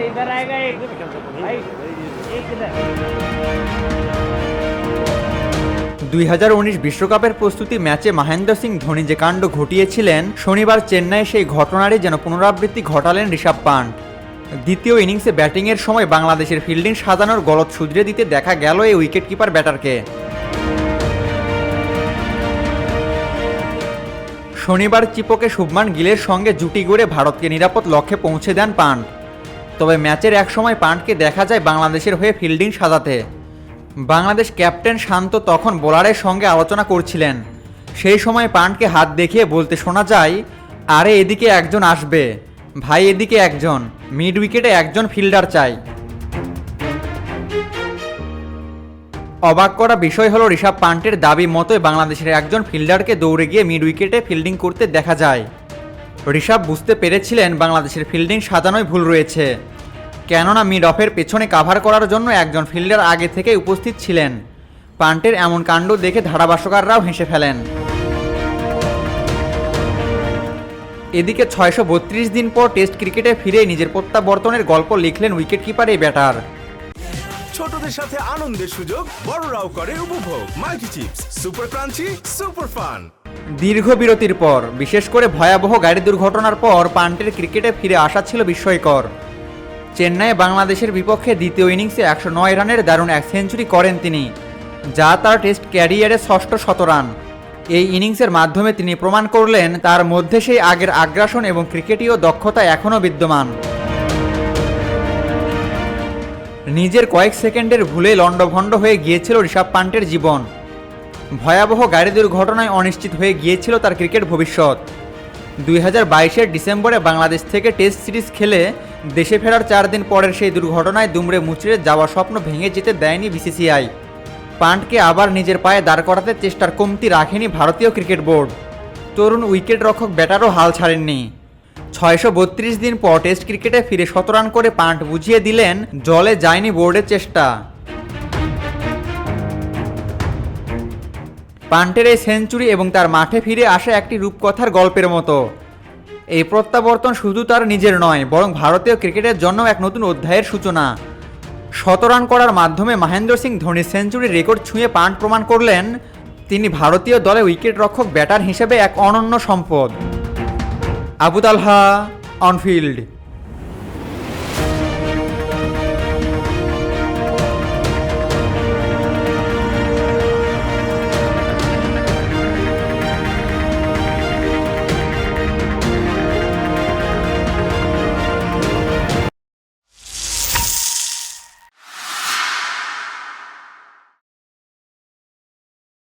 अरे इधर आएगा एक भाई एक इधर দুই বিশ্বকাপের প্রস্তুতি ম্যাচে মহেন্দ্র সিং ধোনি যে কাণ্ড ঘটিয়েছিলেন শনিবার চেন্নাইয়ে সেই ঘটনারই যেন পুনরাবৃত্তি ঘটালেন ঋষভ পান্ট দ্বিতীয় ইনিংসে ব্যাটিংয়ের সময় বাংলাদেশের ফিল্ডিং সাজানোর গলত শুধরে দিতে দেখা গেল এই উইকেট কিপার ব্যাটারকে শনিবার চিপকে শুভমান গিলের সঙ্গে জুটি গড়ে ভারতকে নিরাপদ লক্ষ্যে পৌঁছে দেন পান্ট তবে ম্যাচের এক সময় পান্টকে দেখা যায় বাংলাদেশের হয়ে ফিল্ডিং সাজাতে। বাংলাদেশ ক্যাপ্টেন শান্ত তখন বোলারের সঙ্গে আলোচনা করছিলেন। সেই সময় পান্টকে হাত দেখিয়ে বলতে শোনা যায়, আরে এদিকে একজন আসবে। ভাই, এদিকে একজন। মিড উইকেটে একজন ফিল্ডার চাই। অবাক করা বিষয় হলো ঋষভ পান্টের দাবি মতোই বাংলাদেশের একজন ফিল্ডারকে দৌড়ে গিয়ে মিড উইকেটে ফিল্ডিং করতে দেখা যায়। ঋষভ বুঝতে পেরেছিলেন বাংলাদেশের ফিল্ডিং সাজানোয় ভুল রয়েছে। কেননা মিড অফের পেছনে কাভার করার জন্য একজন ফিল্ডার আগে থেকে উপস্থিত ছিলেন। পান্টের এমন কাণ্ড দেখে ধারাভাষ্যকাররাও হেসে ফেলেন। এদিকে ছয়শো বত্রিশ দিন পর টেস্ট ক্রিকেটে ফিরে নিজের প্রত্যাবর্তনের গল্প লিখলেন উইকেট কিপার এই ব্যাটার ছোটদের সাথে আনন্দের সুযোগ, বড়রাও করে উপভোগ। Multi chips super crunchy super fun দীর্ঘ বিরতির পর, বিশেষ করে ভয়াবহ গাড়ি দুর্ঘটনার পর পান্টের ক্রিকেটে ফিরে আসা ছিল বিস্ময়কর। চেন্নাই বাংলাদেশের বিপক্ষে দ্বিতীয় ইনিংসে একশো নয় রানের দারুণ এক সেঞ্চুরি করেন তিনি, যা তার টেস্ট ক্যারিয়ারে ষষ্ঠ শতরান। এই ইনিংসের মাধ্যমে তিনি প্রমাণ করলেন তার মধ্যে সেই আগের আগ্রাসন এবং ক্রিকেটীয় দক্ষতা এখনও বিদ্যমান। নিজের কয়েক সেকেন্ডের ভুলে লণ্ডভণ্ড হয়ে গিয়েছিল ঋষভ পান্টের জীবন। ভয়াবহ গাড়ি দুর্ঘটনায় অনিশ্চিত হয়ে গিয়েছিল তার ক্রিকেট ভবিষ্যৎ। দুই হাজার বাইশের ডিসেম্বরে বাংলাদেশ থেকে টেস্ট সিরিজ খেলে দেশে ফেরার চার দিন পরের সেই দুর্ঘটনায় দুমড়ে মুচড়ে যাওয়া স্বপ্ন ভেঙে যেতে দেয়নি বিসিসিআই। পান্টকে আবার নিজের পায়ে দাঁড় করাতে চেষ্টার কমতি রাখেনি ভারতীয় ক্রিকেট বোর্ড। তরুণ উইকেট রক্ষক ব্যাটারও হাল ছাড়েননি। ছয়শো বত্রিশ দিন পর টেস্ট ক্রিকেটে ফিরে শতরান করে পান্ট বুঝিয়ে দিলেন, জলে যায়নি বোর্ডের চেষ্টা। পান্টের এই সেঞ্চুরি এবং তার মাঠে ফিরে আসা একটি রূপকথার গল্পের মতো। এই প্রত্যাবর্তন শুধু তার নিজের নয়, বরং ভারতীয় ক্রিকেটের জন্য এক নতুন অধ্যায়ের সূচনা। শত রান করার মাধ্যমে মহেন্দ্র সিং ধোনির সেঞ্চুরির রেকর্ড ছুঁয়ে পান্ট প্রমাণ করলেন, তিনি ভারতীয় দলে উইকেট রক্ষক ব্যাটার হিসেবে এক অনন্য সম্পদ। Abu Talha on field.